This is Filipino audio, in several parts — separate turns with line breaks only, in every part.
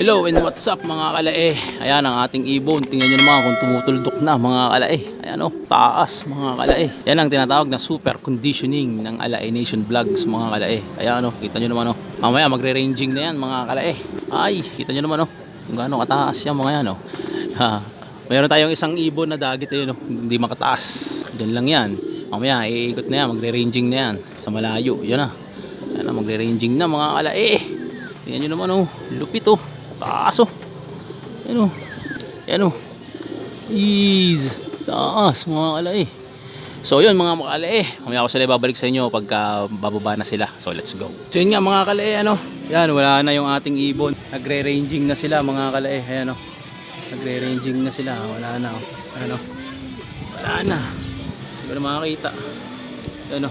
Hello and what's up mga kalae? Ayan ang ating ibon. Tingnan nyo naman kung tumutuldok na mga kalae. Ayan o, taas mga kalae. Yan ang tinatawag na super conditioning ng Alae Nation Vlogs mga kalae. Ayan o, kita nyo naman o. Mamaya magre-ranging na yan mga kalae. Ay, kita nyo naman o. Kung gaano kataas yan mga yan o. Mayroon tayong isang ibon na dagit ayun o. Hindi makataas. Diyan lang yan. Mamaya iikot na yan, magre-ranging na yan. Sa malayo. Yan na. Yan na, magre-ranging na mga kalae. Tingnan nyo naman o. Lupit o. Taas o. Yan o. Yan o. Ease. Taas mga kalay. So yun mga kalay. Mamaya ako sila babalik sa inyo pagka bababa na sila. So let's go. So yun nga mga kalay. Ano. Yan wala na yung ating ibon. Nagre-ranging na sila mga kalay. Ayan o. Nagre-ranging na sila. Wala na o. Ayan o. Wala na. Hindi ko na makakita. Ayan o.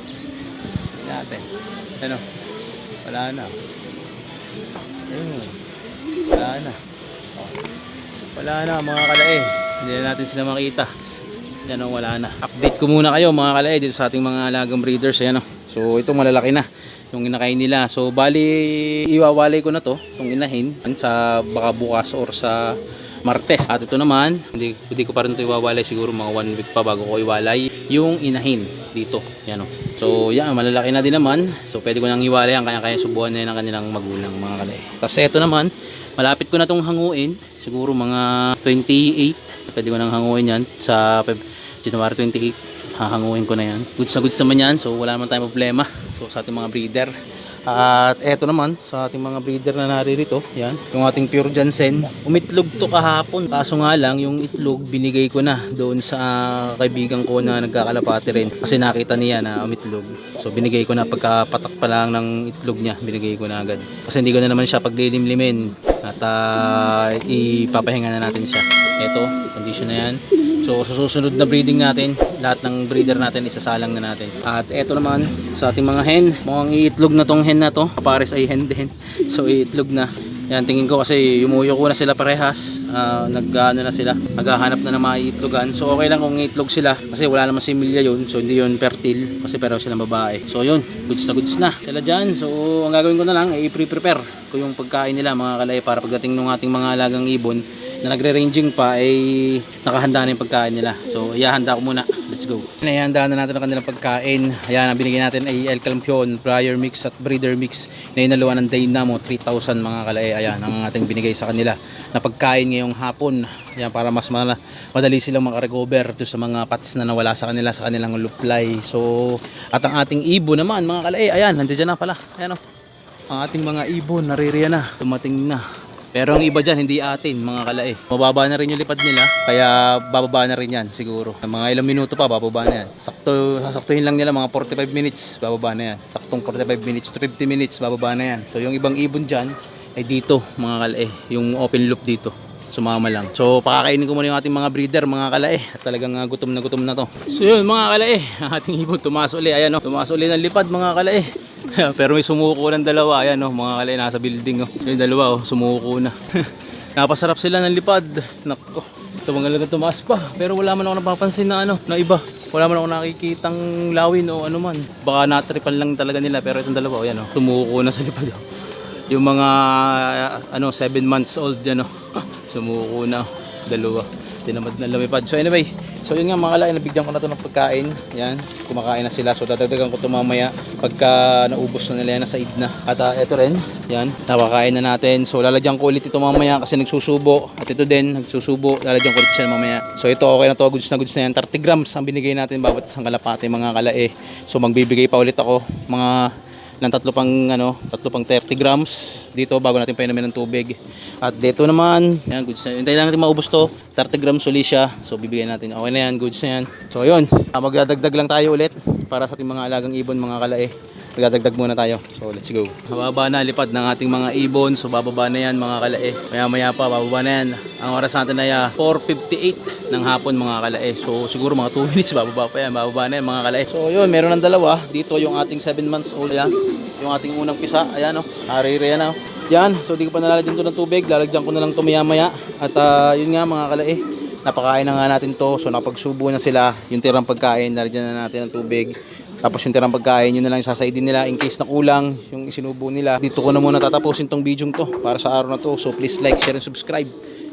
Natin. Ayan o. Wala na. Ayun. Wala na. Wala na mga kalae. Hindi na natin sila makita. Yan o, wala na. Update ko muna kayo mga kalae dito sa ating mga alagang breeders. Ayan o. So ito malalaki na yung inakain nila. So bali iwawalay ko na to, itong inahin sa baka bukas or sa Martes. At ito naman, hindi, hindi ko pa rin ito iwawalay siguro mga one week pa bago ko iwalay yung inahin dito. Yan o. So yan, malalaki na din naman. So pwede ko nang iwalay ang kaya-kaya subuhan na ng kanilang magulang mga kalay. Tapos ito naman, malapit ko na itong hanguin. Siguro mga 28. Pwede ko nang hanguin yan sa January 28 hahanguin ko na yan. Goods na goods naman yan. So wala naman tayong problema. So sa ating mga breeder. At eto naman sa ating mga breeder na naririto, yan, yung ating pure Jansen. Umitlog to kahapon. Kaso nga lang, yung itlog binigay ko na doon sa kaibigan ko na nagkakalapati rin. Kasi nakita niya na umitlog. So binigay ko na pagkapatak pa lang ng itlog niya, binigay ko na agad. Kasi hindi ko na naman siya paglilimlimin at ah, ipapahinga na natin siya. Eto, condition na yan. So sa susunod na breeding natin, lahat ng breeder natin isasalang na natin. At eto naman sa ating mga hen, mukhang iitlog na tong hen na to. Pares ay hen din. So iitlog na. Yan tingin ko kasi yumuyo ko na sila parehas. Ah, nag-ano na sila. Naghahanap na ng mga iitlogan. So okay lang kung iitlog sila kasi wala naman similya yun. So hindi yun fertile kasi pero sila babae. So yun, goods na goods na sila dyan. So ang gagawin ko na lang ay i-prepare ko yung pagkain nila mga kalay para pagdating ng ating mga alagang ibon na nagre-ranging pa ay nakahanda na yung pagkain nila. So, ihahanda ko muna. Let's go. Ihahanda na natin ang kanilang pagkain. Ayan, ang binigyan natin ay El Campion, Briar Mix at Breeder Mix na inaluan ng Dynamo 3,000 mga kalae. Ayan, ang ating binigay sa kanila na pagkain ngayong hapon. Ayan, para mas madali silang makarecover to sa mga pats na nawala sa kanila sa kanilang luplay. So, at ang ating ibo naman mga kalae. Ayan, nandiyan na pala. Ayan o. Ang ating mga ibon, naririyan na. Tumating na. Pero ang iba dyan, hindi atin, mga kalae. Mababa na rin yung lipad nila, kaya bababa na rin yan siguro. Mga ilang minuto pa, bababa na yan. Sakto, sasaktuhin lang nila mga 45 minutes, bababa na yan. Saktong 45 minutes to 50 minutes, bababa na yan. So yung ibang ibon dyan, ay dito, mga kalae. Yung open loop dito. Sumama lang. So pakakainin ko muna yung ating mga breeder, mga kalae. Talagang uh, gutom na gutom na to. So yun, mga kalae. Ang ating ibon, tumaas uli. Ayan o, tumaas uli ng lipad, mga kalae. Pero may sumuko ng dalawa. Ayan oh, mga kalay nasa building oh. Yung dalawa oh, sumuko na. Napasarap sila ng lipad. Nako. Tumagal na tumaas pa. Pero wala man ako napapansin na ano, na iba. Wala man ako nakikitang lawin o ano man. Baka natripan lang talaga nila. Pero itong dalawa, oh, yan oh, sumuko na sa lipad oh. Yung mga ano 7 months old yan oh. Sumuko na dalawa. Tinamad na lumipad. So anyway, So yun nga mga kalay, nabigyan ko na to ng pagkain. Yan, kumakain na sila. So dadagdagan ko to mamaya pagka naubos na nila yan, nasa id na. At uh, ito rin, yan, napakain na natin. So lalagyan ko ulit ito mamaya kasi nagsusubo. At ito din, nagsusubo. Lalagyan ko ulit siya mamaya. So ito okay na to, goods na goods na yan. 30 grams ang binigay natin bawat isang kalapate mga kalay. So magbibigay pa ulit ako mga ng tatlo pang ano, tatlo pang 30 grams dito bago natin painumin ng tubig. At dito naman, yan goods na. Hintayin lang natin maubos to. 30 grams uli siya. So bibigyan natin. Okay na yan, goods na yan. So yun, ah, magdadagdag lang tayo ulit para sa ating mga alagang ibon, mga kalae. Magdadagdag muna tayo. So let's go. Mababa na lipad ng ating mga ibon. So bababa na yan mga kalae. Maya maya pa, bababa na yan. Ang oras natin ay ah, 4.58 ng hapon mga kalae. So siguro mga 2 minutes bababa pa yan. Bababa na yan mga kalae. So yun, meron ng dalawa. Dito yung ating 7 months old yan. Yung ating unang pisa. Ayan o. Oh. Nariri yan o. Yan. So di ko pa nalalagyan to ng tubig. Lalagyan ko na lang to maya maya. At ah, yun nga mga kalae. Napakain na nga natin to. So napagsubo na sila. Yung tirang pagkain. Lalagyan na natin ng tubig Tapos yung tirang pagkain yun na lang sasaidin nila in case na kulang yung isinubo nila. Dito ko na muna tatapusin tong video to para sa araw na to. So please like, share, and subscribe.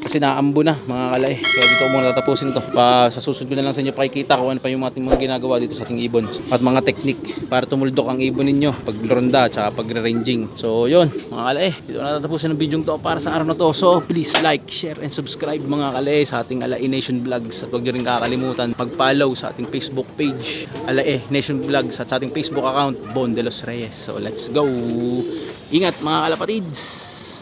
Kasi naambo na mga kalae. Kaya dito muna tatapusin to. Pa, sa susunod ko na lang sa inyo pakikita kung ano pa yung ating mga ginagawa dito sa ating ibon. At mga technique para tumuldok ang ibon ninyo pag ronda at pag ranging. So yun mga kalae. Dito na tatapusin ang video to para sa araw na to. So please like, share, and subscribe mga kalae sa ating Alae Nation Vlogs. At huwag nyo rin kakalimutan pag-follow sa ating Facebook page Alae Nation Vlogs at sa ating Facebook account Bon de los Reyes. So let's go! Ingat mga kalapatids!